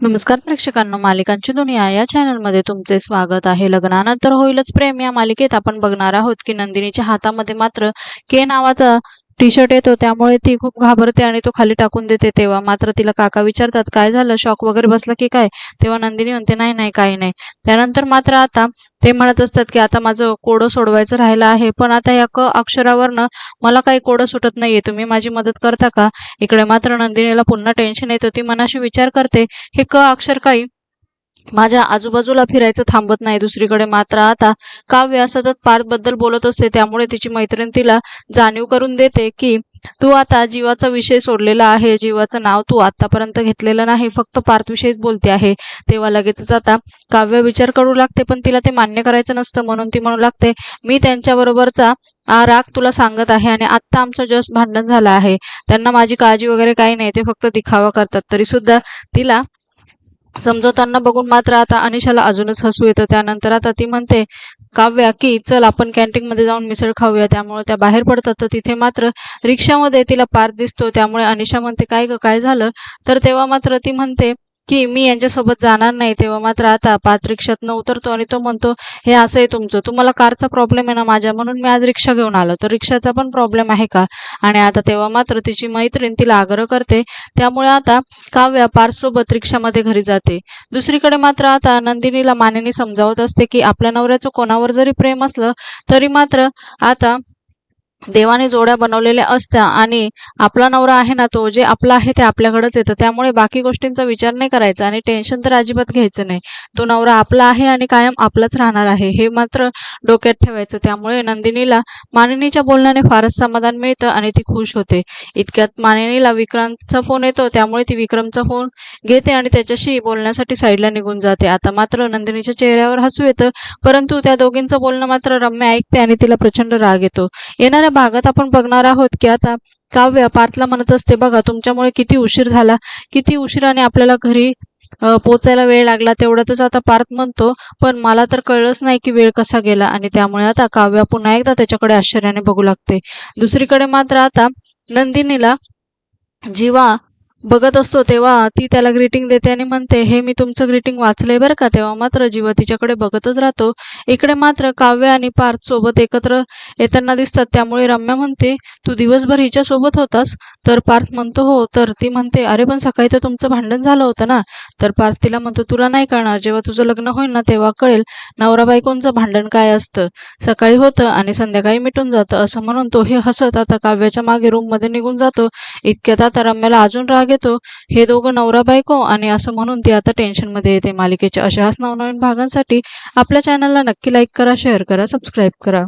नमस्कार प्रेक्षकांना मालिकांची दुनिया या चॅनलमध्ये तुमचे स्वागत आहे. लग्नानंतर होईलच प्रेम या मालिकेत आपण बघणार आहोत की नंदिनीच्या हातामध्ये मात्र के नावाचा टी शर्ट येतो त्यामुळे ती खूप घाबरते आणि तो खाली टाकून देते तेव्हा. मात्र तिला काका विचारतात काय झालं? शॉक वगैरे बसला की काय? तेव्हा नंदिनी म्हणते नाही नाही काही नाही. त्यानंतर मात्र आता ते म्हणत असतात की आता माझं कोडं सोडवायचं राहिलं आहे पण आता या क अक्षरावरनं मला काही कोडं सुटत नाहीये. तुम्ही माझी मदत करता का? इकडे मात्र नंदिनीला पुन्हा टेन्शन येतं. ती मनाशी विचार करते हे क अक्षर काही माझ्या आजूबाजूला फिरायचं थांबत नाही. दुसरीकडे मात्र आता काव्य सतत पार्थबद्दल बोलत असते. त्यामुळे तिची मैत्रीण तिला जाणीव करून देते की तू आता जीवाचा विषय सोडलेला आहे. जीवाचं नाव तू आतापर्यंत घेतलेलं नाही. फक्त पार्थविषयीच बोलते आहे. तेव्हा लगेचच आता काव्य विचार करू लागते पण तिला ते मान्य करायचं नसतं. म्हणून ती म्हणू लागते मी त्यांच्याबरोबरचा राग तुला सांगत आहे आणि आत्ता आमचं जस्ट भांडण झालं आहे. त्यांना माझी काळजी वगैरे काही नाही. ते फक्त दिखावा करतात. तरी सुद्धा तिला समजवताना बघून मात्र आता अनिशाला अजूनच हसू येतं. त्यानंतर आता ती म्हणते काव्या की चल आपण कॅन्टीनमध्ये जाऊन मिसळ खाऊया. त्यामुळे त्या बाहेर पडतात. तर तिथे मात्र रिक्षामध्ये तिला पार दिसतो. त्यामुळे अनिशा म्हणते काय ग काय झालं? तर तेव्हा मात्र ती म्हणते की मी यांच्यासोबत जाणार नाही तेव्हा मात्र आता पाच रिक्षातनं उतरतो आणि तो म्हणतो हे असं आहे तुमचं. तुम्हाला कारचा प्रॉब्लेम आहे ना माझ्या म्हणून मी आज रिक्षा घेऊन आलो. तर रिक्षाचा पण प्रॉब्लेम आहे का? आणि आता तेव्हा मात्र तिची मैत्रीण तिला आग्रह करते. त्यामुळे आता काव्या पार्सोबत रिक्षामध्ये घरी जाते. दुसरीकडे मात्र आता नंदिनीला मानेनी समजावत असते की आपल्या नवऱ्याचं कोणावर जरी प्रेम असलं तरी मात्र आता देवाने जोड्या बनवलेल्या असत्या आणि आपला नवरा आहे ना तो जे आपला आहे ते आपल्याकडेच येतं. त्यामुळे बाकी गोष्टींचा विचार नाही करायचा आणि टेन्शन तर अजिबात घ्यायचं नाही. तो नवरा आपला आहे आणि कायम आपलाच राहणार आहे. हे मात्र डोक्यात ठेवायचं. त्यामुळे नंदिनीला मानिनीच्या बोलण्याने फारच समाधान मिळतं आणि ती खुश होते. इतक्यात मानिनीला विक्रांतचा फोन येतो. त्यामुळे ती विक्रमचा फोन घेते आणि त्याच्याशी बोलण्यासाठी साईडला निघून जाते. आता मात्र नंदिनीच्या चेहऱ्यावर हसू येतं. परंतु त्या दोघींचं बोलणं मात्र रम्य ऐकते आणि तिला प्रचंड राग येतो. येणाऱ्या भागात आपण बघणार आहोत की आता काव्य पार्थला म्हणत असते बघा तुमच्यामुळे किती उशीर झाला. किती उशिराने आपल्याला घरी पोचायला वेळ लागला तेवढ्यातच आता पार्थ म्हणतो पण मला तर कळलंच नाही की वेळ कसा गेला आणि त्यामुळे आता काव्य पुन्हा एकदा त्याच्याकडे आश्चर्याने बघू लागते. दुसरीकडे मात्र आता नंदिनीला जीवा बघत असतो तेव्हा ती त्याला ग्रीटिंग देते आणि म्हणते हे मी तुमचं ग्रीटिंग वाचलंय बरं का? तेव्हा मात्र जीवा तिच्याकडे बघतच राहतो. इकडे मात्र काव्य आणि पार्थ सोबत एकत्र येताना दिसतात. त्यामुळे रम्या म्हणते तू दिवसभर हिच्या सोबत होतास? तर पार्थ म्हणतो हो. तर ती म्हणते अरे पण सकाळी तर तुमचं भांडण झालं होतं ना? तर पार्थ तिला म्हणतो तुला नाही कळणार. जेव्हा तुझं लग्न होईल ना तेव्हा कळेल नवरा बायकोंचं भांडण काय असतं. सकाळी होतं आणि संध्याकाळी मिटून जातं. असं म्हणून तोही हसत आता काव्याच्या मागे रूममध्ये निघून जातो. इतक्यात आता रम्याला अजून राग येतो हे दोघं नवरा बायको आणि असं म्हणून ती आता टेन्शनमध्ये येते. मालिकेच्या अशाच नवनवीन भागांसाठी आपल्या चॅनलला नक्की लाईक करा शेअर करा सबस्क्राईब करा.